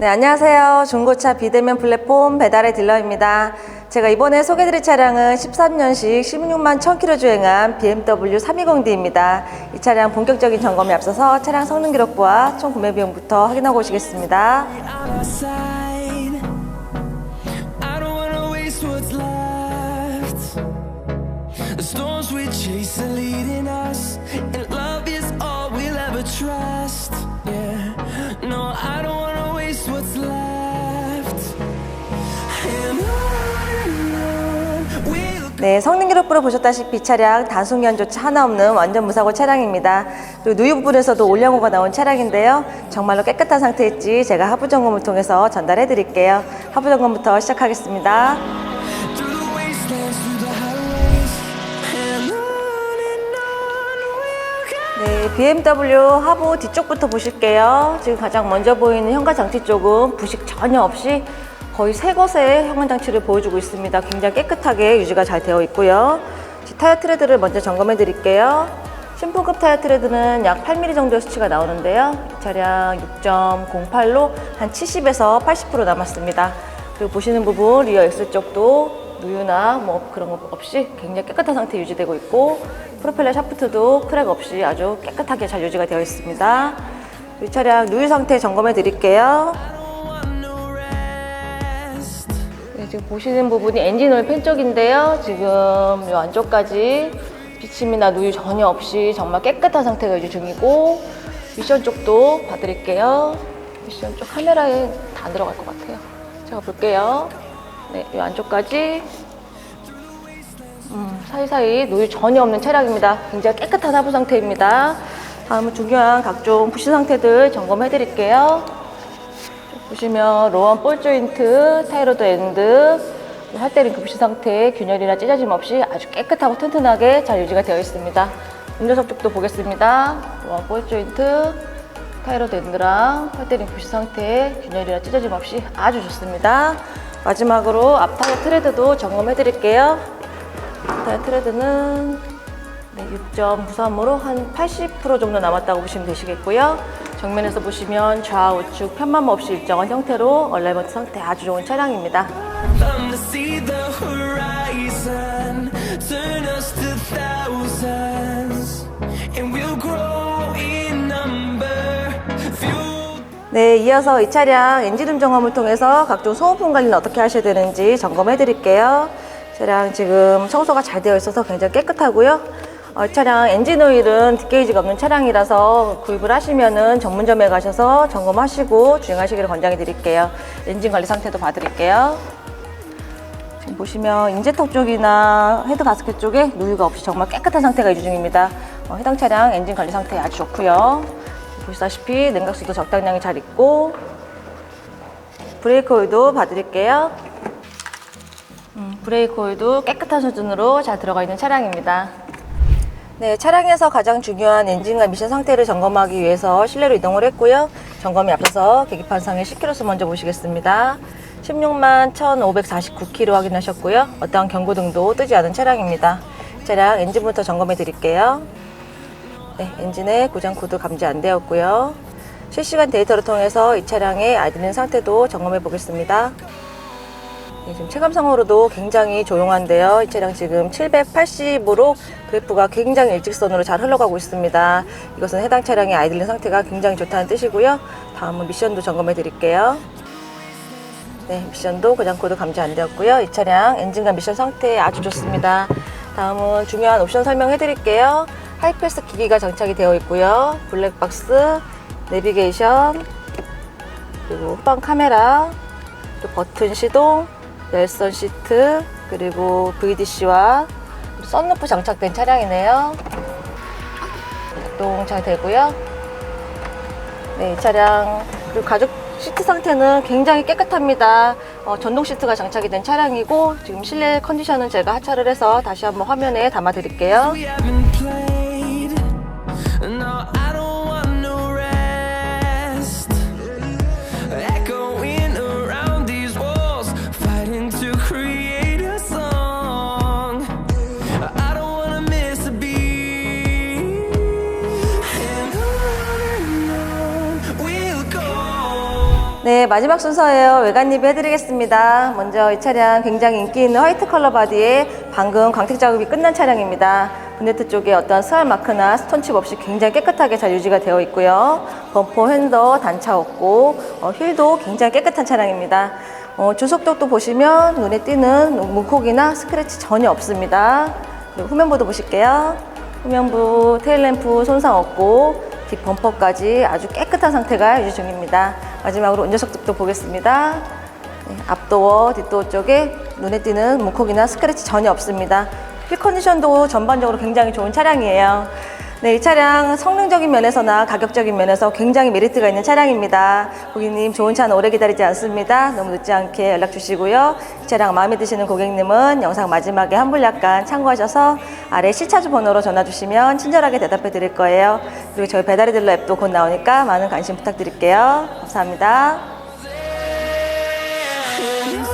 네, 안녕하세요. 중고차 비대면 플랫폼 배달의 딜러입니다. 제가 이번에 소개드릴 차량은 13년식 16만 1000km 주행한 BMW 320D입니다. 이 차량 본격적인 점검에 앞서서 차량 성능 기록부와 총 구매 비용부터 확인하고 오시겠습니다. 네, 성능 기록부를 보셨다시피 이 차량 단속 연조차 하나 없는 완전 무사고 차량입니다. 그리고 누유 부분에서도 올량호가 나온 차량인데요. 정말로 깨끗한 상태일지 제가 하부 점검을 통해서 전달해 드릴게요. 하부 점검부터 시작하겠습니다. 네, BMW 하부 뒤쪽부터 보실게요. 지금 가장 먼저 보이는 현관 장치 쪽은 부식 전혀 없이 거의 새 것의 현관 장치를 보여주고 있습니다. 굉장히 깨끗하게 유지가 잘 되어 있고요. 뒷 타이어 트레드를 먼저 점검해 드릴게요. 신품급 타이어 트레드는 약 8mm 정도의 수치가 나오는데요. 이 차량 6.08로 한 70에서 80% 남았습니다. 그리고 보시는 부분 리어 X 쪽도 누유나 뭐 그런 거 없이 굉장히 깨끗한 상태 유지되고 있고 프로펠러 샤프트도 크랙 없이 아주 깨끗하게 잘 유지가 되어 있습니다. 이 차량 누유 상태 점검해 드릴게요. 네, 지금 보시는 부분이 엔진 오일 팬 쪽인데요. 지금 이 안쪽까지 비침이나 누유 전혀 없이 정말 깨끗한 상태가 유지 중이고 미션 쪽도 봐드릴게요. 미션 쪽 카메라에 다 안 들어갈 것 같아요. 제가 볼게요. 네, 이 안쪽까지 음, 사이사이 노유 전혀 없는 차량입니다. 굉장히 깨끗한 하부 상태입니다. 다음은 중요한 각종 부시 상태들 점검해 드릴게요. 보시면 로원 볼 조인트, 타이로드 엔드, 할때링크 부시 상태, 균열이나 찢어짐 없이 아주 깨끗하고 튼튼하게 잘 유지가 되어 있습니다. 운전석 쪽도 보겠습니다. 로원 볼 조인트, 타이로드 엔드랑 할때링크 부시 상태, 균열이나 찢어짐 없이 아주 좋습니다. 마지막으로 앞 타이어 트레드도 점검해 드릴게요. 타이어 트레드는 네, 6.93으로 한 80% 정도 남았다고 보시면 되시겠고요. 정면에서 보시면 좌 우측 편맘 없이 일정한 형태로 얼라이먼트 상태 아주 좋은 차량입니다. 네, 이어서 이 차량 엔진음 점검을 통해서 각종 소모품 관리는 어떻게 하셔야 되는지 점검해 드릴게요. 차량 지금 청소가 잘 되어 있어서 굉장히 깨끗하고요. 어, 이 차량 엔진 오일은 뒷게이지가 없는 차량이라서 구입을 하시면은 전문점에 가셔서 점검하시고 주행하시기를 권장해 드릴게요. 엔진 관리 상태도 봐드릴게요. 지금 보시면 인제톱 쪽이나 헤드 가스켓 쪽에 누유가 없이 정말 깨끗한 상태가 유지 중입니다. 어, 해당 차량 엔진 관리 상태 아주 좋고요. 보시다시피 냉각수도 적당량이 잘 있고 브레이크 오일도 봐드릴게요. 음, 브레이크 오일도 깨끗한 수준으로 잘 들어가 있는 차량입니다. 네, 차량에서 가장 중요한 엔진과 미션 상태를 점검하기 위해서 실내로 이동을 했고요. 점검에 앞서서 계기판상의 10km 먼저 보시겠습니다. 16만 1,549km 확인하셨고요. 어떠한 경고등도 뜨지 않은 차량입니다. 차량 엔진부터 점검해 드릴게요. 네, 엔진의 고장 코드 감지 안 되었고요. 실시간 데이터를 통해서 이 차량의 아이드는 상태도 점검해 보겠습니다. 네, 지금 체감상으로도 굉장히 조용한데요. 이 차량 지금 780으로 그래프가 굉장히 일직선으로 잘 흘러가고 있습니다. 이것은 해당 차량의 아이들링 상태가 굉장히 좋다는 뜻이고요. 다음은 미션도 점검해 드릴게요. 네, 미션도 고장 코드 감지 안 되었고요. 이 차량 엔진과 미션 상태 아주 좋습니다. 다음은 중요한 옵션 설명해 드릴게요. 하이패스 기기가 장착이 되어 있고요. 블랙박스, 내비게이션, 그리고 후방 카메라, 또 버튼 시동, 열선 시트, 그리고 VDC와 썬루프 장착된 차량이네요. 작동 잘 되고요. 네, 이 차량 그리고 가죽 시트 상태는 굉장히 깨끗합니다. 어, 전동 시트가 장착이 된 차량이고 지금 실내 컨디션은 제가 하차를 해서 다시 한번 화면에 담아 드릴게요. 네, 마지막 순서예요. 외관 리뷰 해드리겠습니다. 먼저 이 차량 굉장히 인기 있는 화이트 컬러 바디에 방금 광택 작업이 끝난 차량입니다. 본네트 쪽에 어떤 스알 마크나 스톤칩 없이 굉장히 깨끗하게 잘 유지가 되어 있고요. 범퍼 핸더 단차 없고 어, 휠도 굉장히 깨끗한 차량입니다. 어, 주석도 보시면 눈에 띄는 문콕이나 스크래치 전혀 없습니다. 그리고 후면부도 보실게요. 후면부 테일램프 손상 없고 뒷 범퍼까지 아주 깨끗한 상태가 유지 중입니다. 마지막으로 운전석도 보겠습니다. 네, 앞도어, 뒷도어 쪽에 눈에 띄는 문콕이나 스크래치 전혀 없습니다. 휠 컨디션도 전반적으로 굉장히 좋은 차량이에요. 네, 이 차량 성능적인 면에서나 가격적인 면에서 굉장히 메리트가 있는 차량입니다. 고객님 좋은 차는 오래 기다리지 않습니다. 너무 늦지 않게 연락 주시고요. 이 차량 마음에 드시는 고객님은 영상 마지막에 환불 약관 참고하셔서 아래 실차주 번호로 전화 주시면 친절하게 대답해 드릴 거예요. 그리고 저희 배달의 딜러 앱도 곧 나오니까 많은 관심 부탁드릴게요. 감사합니다. Inside